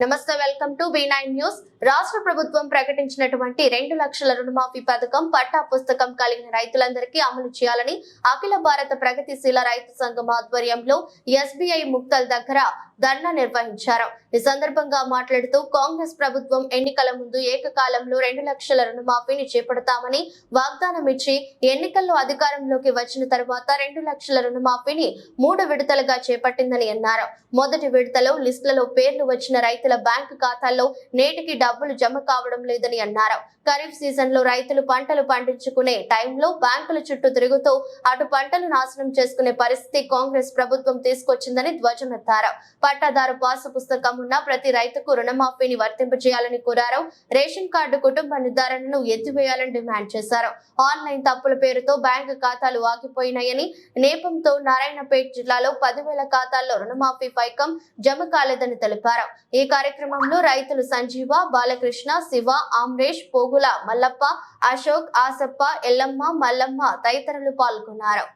నమస్తే welcome to B nine news రాష్ట్ర ప్రభుత్వం ప్రకటించినటువంటి రెండు లక్షల రుణమాఫీ పథకం పట్టా పుస్తకం కలిగిన రైతులందరికీ అమలు చేయాలని అఖిల భారత ప్రగతిశీల రైతు సంఘం ఆధ్వర్యంలో ఎస్బీఐ ముక్తల్ దగ్గర ధర్నా నిర్వహించారు. ఈ సందర్భంగా మాట్లాడుతూ కాంగ్రెస్ ప్రభుత్వం ఎన్నికల ముందు ఏకకాలంలో రెండు లక్షల రుణమాఫీని చేపడతామని వాగ్దానం ఇచ్చి ఎన్నికల్లో అధికారంలోకి వచ్చిన తర్వాత రెండు లక్షల రుణమాఫీని మూడు విడతలుగా చేపట్టిందని అన్నారు. మొదటి విడతలో లిస్టులలో పేర్లు వచ్చిన రైతుల బ్యాంకు ఖాతాల్లో నేటికి డబ్బులు జమ కావడం లేదని అన్నారు. ఖరీఫ్ సీజన్లో రైతులు పంటలు పండించుకునే టైంలో బ్యాంకుల చుట్టూ తిరుగుతూ అటు పంటలు నాశనం చేసుకునే పరిస్థితి కాంగ్రెస్ ప్రభుత్వం తీసుకొచ్చిందని ధ్వజమెత్తారు పట్టాదారు పాసు పుస్తకం ఉన్న ప్రతి రైతుకు రుణమాఫీని వర్తింపజేయాలని కోరారు. రేషన్ కార్డు కుటుంబ నిర్ధారణను ఎత్తివేయాలని డిమాండ్ చేశారు. ఆన్లైన్ తప్పుల పేరుతో బ్యాంకు ఖాతాలు ఆగిపోయినాయని నేపంతో నారాయణపేట జిల్లాలో పదివేల ఖాతాల్లో రుణమాఫీ పైకం జమ కాలేదని తెలిపారు. ఈ కార్యక్రమంలో రైతులు సంజీవ బాలకృష్ణ శివ అమ్రేష్ పోగుల మల్లప్ప అశోక్ ఆసప్ప ఎల్లమ్మ మల్లమ్మ తదితరులు పాల్గొన్నారు.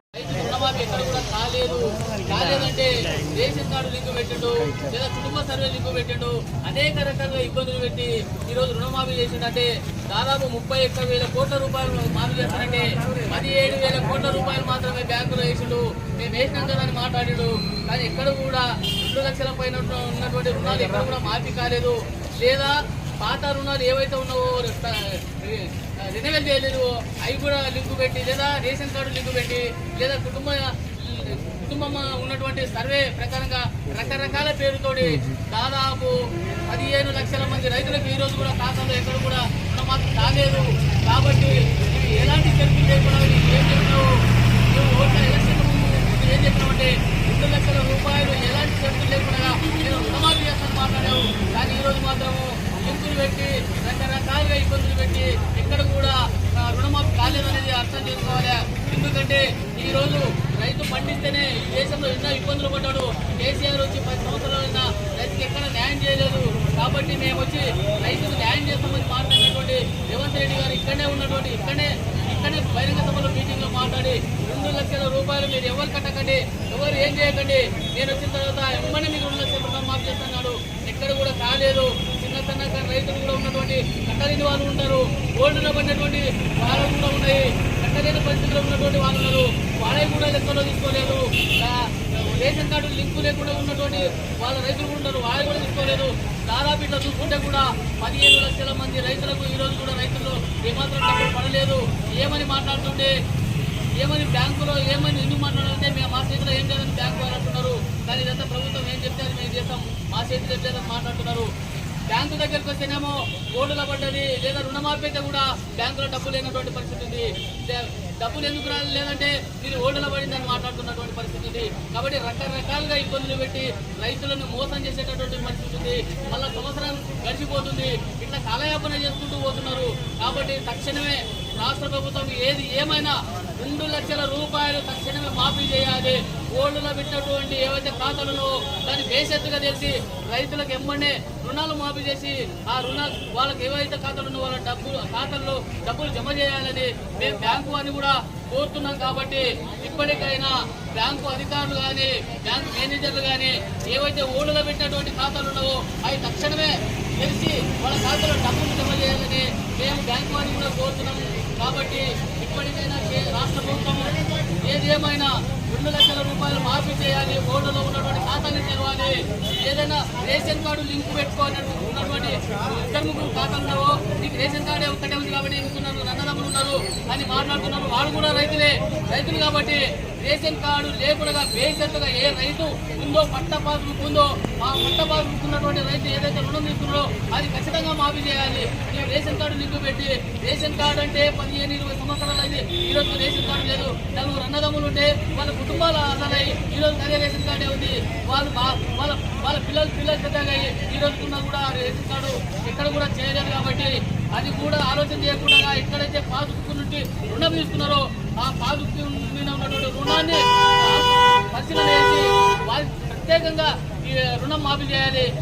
కాలేదంటే రేషన్ కార్డు పెట్టిండు లేదా కుటుంబ సర్వే లింక్ పెట్టిండు అనేక రకాలుగా ఇబ్బందులు పెట్టి ఈ రోజు రుణమాఫీ చేసిందంటే దాదాపు ముప్పై ఒక్క వేల కోట్ల రూపాయలు మాఫీ చేస్తారంటే పదిహేడు వేల కోట్ల రూపాయలు మాత్రమే బ్యాంకులో వేసిడు మేము వేసినాం కదా అని మాట్లాడాడు కానీ ఎక్కడ కూడా రెండు లక్షల పైన ఉన్నటువంటి రుణాలు ఎక్కడ కూడా మాఫీ కాలేదు. లేదా పాత రుణాలు ఏవైతే ఉన్నావో రినవల్ చేయలేదు అవి కూడా లింకు పెట్టి లేదా రేషన్ కార్డు లింకు పెట్టి లేదా కుటుంబ కుటుంబం ఉన్నటువంటి సర్వే ప్రకారంగా రకరకాల పేరుతోటి దాదాపు పదిహేను లక్షల మంది రైతులకు ఈ రోజు కూడా ఖాతాలో ఎక్కడ కూడా రుణమాఫీ కాలేదు. కాబట్టి ఎలాంటి చర్చలు లేకుండా ఏం చెప్పినావు నువ్వు ఓట్ల ఎలక్షన్ ముందు ఏం చెప్పినావంటే లక్షల రూపాయలు ఎలాంటి చర్చలు లేకుండా నేను రుణమాఫీ చేస్తాను మాట్లాడావు కానీ ఈ రోజు మాత్రము లింకులు పెట్టి రకరకాలుగా ఇబ్బందులు పెట్టి ఎక్కడ కూడా ఆ, రుణమాఫీ కాలేదనేది అర్థం చేసుకోవాలి ఎందుకంటే ఈ రోజు రైతు పండిస్తేనే ఈ దేశంలో ఎన్నో ఇబ్బందులు పడ్డాడు. కేసీఆర్ వచ్చి పది సంవత్సరాలైనా రైతుకి ఎక్కడ న్యాయం చేయలేదు. కాబట్టి మేము వచ్చి రైతుకు న్యాయం చేస్తామని మాట్లాడినటువంటి రేవంత్ రెడ్డి గారు ఇక్కడనే ఉన్నటువంటి ఇక్కడనే ఇక్కడనే బహిరంగ సభలో మీటింగ్లో మాట్లాడి రెండు లక్షల రూపాయలు మీరు ఎవరు కట్టకండి ఎవరు ఏం చేయకండి. నేను వచ్చిన తర్వాత ఇమ్మని మీకు రెండు లక్షల రూపాయలు మాఫ్ చేస్తున్నాడు ఎక్కడ కూడా కాలేదు చిన్న చిన్న రైతులు కూడా ఉన్నటువంటి కట్టలేని వాళ్ళు ఉంటారు. గోల్డ్లో పడినటువంటి వాళ్ళు కూడా ఉన్నాయి. కట్టలేని పరిస్థితిలో ఉన్నటువంటి వాళ్ళు ఉన్నారు. వాళ్ళని కూడా లెక్కలో తీసుకోలేదు. రేషన్ కార్డు లింకు లేకుండా ఉన్నటువంటి వాళ్ళ రైతులు కూడా ఉన్నారు. వాళ్ళు కూడా తీసుకోలేదు. దాదాపు ఇట్లా చూసుకుంటే కూడా పదిహేను లక్షల మంది రైతులకు ఈ రోజు కూడా రైతులు ఏమాత్రం డబ్బులు పడలేదు. ఏమని మాట్లాడుతుంటే ఏమని బ్యాంకులో ఏమని ఎందుకు మాట్లాడాలంటే మేము మా చేతిలో ఏం చేయాలని బ్యాంకు వారు అంటున్నారు. కానీ ఇదంతా ప్రభుత్వం ఏం చెప్తే అది మేము చేస్తాం. మా చేతిలో ఏం చేద్దాం మాట్లాడుతున్నారు. బ్యాంకు దగ్గరకు వస్తేనేమో ఓటుల పడ్డది లేదా రుణమాఫీ అయితే కూడా బ్యాంకులో డబ్బు లేనటువంటి పరిస్థితి ఉంది. డబ్బులు ఎందుకు రాలేదు లేదంటే మీరు ఓటుల పడిందని మాట్లాడుతున్నటువంటి పరిస్థితి ఉంది. కాబట్టి రకరకాలుగా ఇబ్బందులు పెట్టి రైతులను మోసం చేసేటటువంటి పరిస్థితి ఉంది. మళ్ళీ సంవత్సరం గడిచిపోతుంది. ఇట్లా కాలయాపన చేసుకుంటూ పోతున్నారు. కాబట్టి తక్షణమే రాష్ట్ర ప్రభుత్వం ఏది ఏమైనా రెండు లక్షల రూపాయలు తక్షణమే మాఫీ చేయాలి. గోల్డ్లో పెట్టినటువంటి ఏవైతే ఖాతాలలో దాన్ని బేసెత్తుగా తెలిసి రైతులకు ఎమ్మనే రుణాలు మాఫీ చేసి ఆ రుణాలు వాళ్ళకి ఏవైతే ఖాతాలు ఉన్నో వాళ్ళ డబ్బులు ఖాతాల్లో డబ్బులు జమ చేయాలని మేము బ్యాంకు అని కూడా కోరుతున్నాం కాబట్టి ఇప్పటికైనా బ్యాంకు అధికారులు కానీ బ్యాంకు మేనేజర్లు కానీ ఏవైతే ఓళ్ళలో పెట్టినటువంటి ఖాతాలు ఉన్నావో అవి తక్షణమే తెలిసి వాళ్ళ ఖాతాలో డబ్బులు జమ చేయాలని మేము బ్యాంకు వారిని కూడా కోరుతున్నాము కాబట్టి ఇప్పటికైనా రాష్ట్ర ప్రభుత్వం ఏది ఏమైనా రెండు లక్షల రూపాయలు మాఫీ చేయాలి బోర్డులో ఉన్నటువంటి ఖాతాలు తెరవాలి. ఏదైనా రేషన్ కార్డు లింక్ పెట్టుకోవాలి ఇద్దరు ముగ్గురు ఖాతాలు నీకు రేషన్ కార్డే ఒక్కటే ఉంది కాబట్టి ఎందుకున్నారు నన్నదమ్ములు ఉన్నారు. అని మాట్లాడుతున్నారు. వాళ్ళు కూడా రైతులే. రైతులు కాబట్టి రేషన్ కార్డు లేకుండా బేసెత్తుగా ఏ రైతు ఉందో పట్ట పాస్బుక్ ఉందో ఆ పట్ట పాస్బుక్ ఉన్నటువంటి రైతు ఏదైతే రుణం తీసుకున్నారో అది ఖచ్చితంగా మాఫీ చేయాలి. నేను రేషన్ కార్డు లింక్ పెట్టి రేషన్ కార్డు అంటే పదిహేను ఇరవై సంవత్సరాలు అయింది. ఈ రోజు రేషన్ కార్డు లేదు. నలుగురు అన్నదమ్ములు ఉంటే వాళ్ళ కుటుంబాలు ఆధారై ఈ రోజు అదే రేషన్ కార్డే ఉంది. వాళ్ళు వాళ్ళ పిల్లలు పిల్లలు పెద్దగా ఈ రోజు కూడా ఆ రేషన్ కార్డు ఎక్కడ కూడా చేయలేదు కాబట్టి అది కూడా ఆలోచన చేయకుండా ఎక్కడైతే పాస్బుక్ నుండి రుణం తీసుకున్నారో ఆ పాస్బుక్ మీద ఉన్నటువంటి రుణాన్ని పరిశీలన చేసి ప్రత్యేకంగా ఈ రుణం మాఫీ చేయాలి.